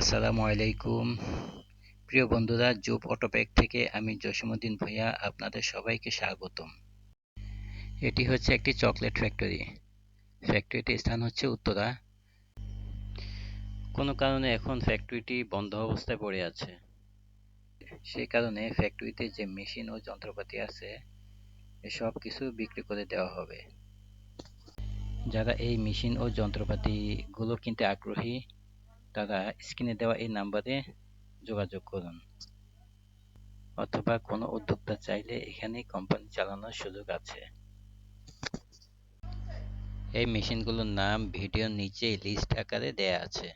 আসসালামু আলাইকুম। প্রিয় বন্ধুরা জুপ অটোপ্যাক থেকে আমি জসিমুদ্দিন ভূঁইয়া আপনাদের সবাইকে স্বাগতম। এটি হচ্ছে একটি চকলেট ফ্যাক্টরি। ফ্যাক্টরিটির স্থান হচ্ছে উত্তরা। কোনো কারণে এখন ফ্যাক্টরিটি বন্ধ অবস্থায় পড়ে আছে। সেই কারণে ফ্যাক্টরিতে যে মেশিন ও যন্ত্রপাতি আছে সব কিছু বিক্রি করে দেওয়া হবে। যারা এই মেশিন ও যন্ত্রপাতিগুলো কিনতে আগ্রহী তারা স্ক্রিনে দেওয়া এই নাম্বারে যোগাযোগ করুন। অথবা কোনো উদ্যোক্তা চাইলে এখানে কোম্পানি চালানোর সুযোগ আছে। এই মেশিনগুলোর নাম ভিডিওর নিচে লিস্ট আকারে দেয়া আছে।